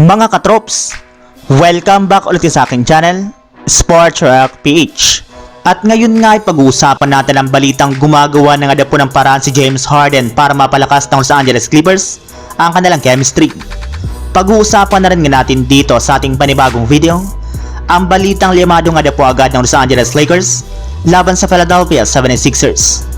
Mga katrops, welcome back ulit sa aking channel, Sports Rock PH. At ngayon nga ay pag-uusapan natin ang balitang gumagawa ng adapo ng paraan si James Harden para mapalakas ng Los Angeles Clippers ang kanilang chemistry. Pag-uusapan na rin nga natin dito sa ating panibagong video, ang balitang limadong adapo agad ng Los Angeles Lakers laban sa Philadelphia 76ers.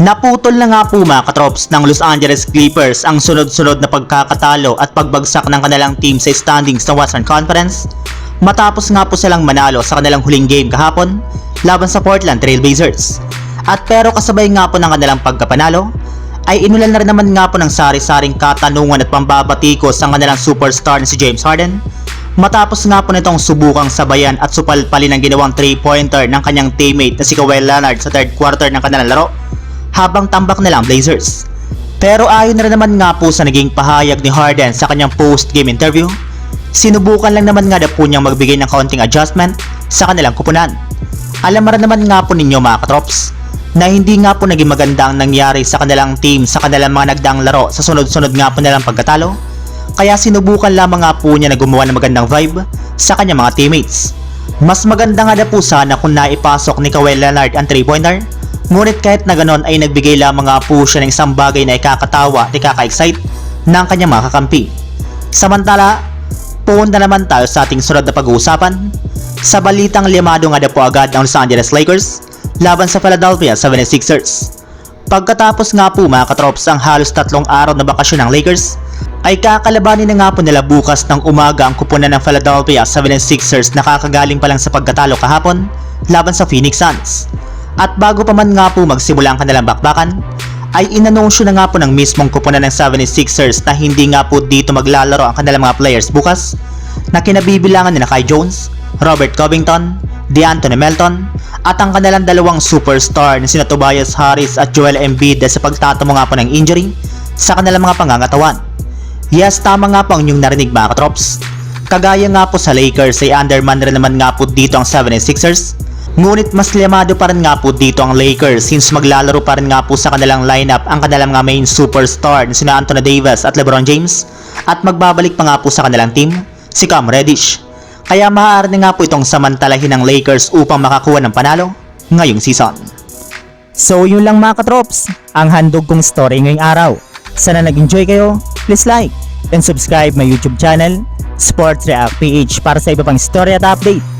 Naputol na nga po mga katrops ng Los Angeles Clippers ang sunod-sunod na pagkakatalo at pagbagsak ng kanilang team sa standings ng Western Conference matapos nga po silang manalo sa kanilang huling game kahapon laban sa Portland Trail Blazers. At pero kasabay nga po ng kanilang pagkapanalo ay inulan na rin naman nga po ng sari-saring katanungan at pambabatikos ang kanilang superstar na si James Harden matapos nga po nitong subukang sabayan at supalpalin ang ginawang 3-pointer ng kanyang teammate na si Kawhi Leonard sa third quarter ng kanilang laro habang tambak nila ang Blazers. Pero ayon na rin naman nga po sa naging pahayag ni Harden sa kanyang post-game interview, sinubukan lang naman nga na po niyang magbigay ng kaunting adjustment sa kanilang kupunan. Alam rin naman nga po ninyo mga katrops, na hindi nga po naging maganda ang nangyari sa kanilang team sa kanilang mga nagdaang laro sa sunod-sunod nga po nilang pagkatalo, kaya sinubukan lamang nga po niya na gumawa ng magandang vibe sa kanyang mga teammates. Mas maganda nga na po sana kung naipasok ni Kawhi Leonard ang 3-pointer Ngunit kahit na ganon ay nagbigay lamang nga po siya ng isang bagay na ikakatawa at ikaka-excite ng kanyang mga kakampi. Samantala, pumunta naman tayo sa ating sunod na pag-uusapan sa balitang limado nga na po agad ang Los Angeles Lakers laban sa Philadelphia 76ers. Pagkatapos nga po mga katrops ang halos tatlong araw na bakasyon ng Lakers, ay kakalabanin na nga po nila bukas ng umaga ang kupunan ng Philadelphia 76ers na kakagaling pa lang sa pagkatalo kahapon laban sa Phoenix Suns. At bago pa man nga po magsimula ang kanilang bakbakan, ay inanunsyo na nga po ng mismong kupunan ng 76ers na hindi nga po dito maglalaro ang kanilang mga players bukas na kinabibilangan nila Kai Jones, Robert Covington, DeAnthony Melton, at ang kanilang dalawang superstar na sina Tobias Harris at Joel Embiid sa pagtatamo nga po ng injury sa kanilang mga pangangatawan. Yes, tama nga po ang inyong narinig mga katrops. Kagaya nga po sa Lakers ay underman rin naman nga po dito ang 76ers Ngunit mas limado pa rin nga po dito ang Lakers since maglalaro pa rin nga po sa kanilang lineup ang kanilang mga main superstar na sina Anthony Davis at LeBron James at magbabalik pa nga po sa kanilang team si Cam Reddish. Kaya maaari nga po itong samantalahin ng Lakers upang makakuha ng panalo ngayong season. So yun lang mga katrops, ang handog kong story ngayong araw. Sana nag-enjoy kayo, please like and subscribe my YouTube channel, Sports React PH para sa iba pang story at update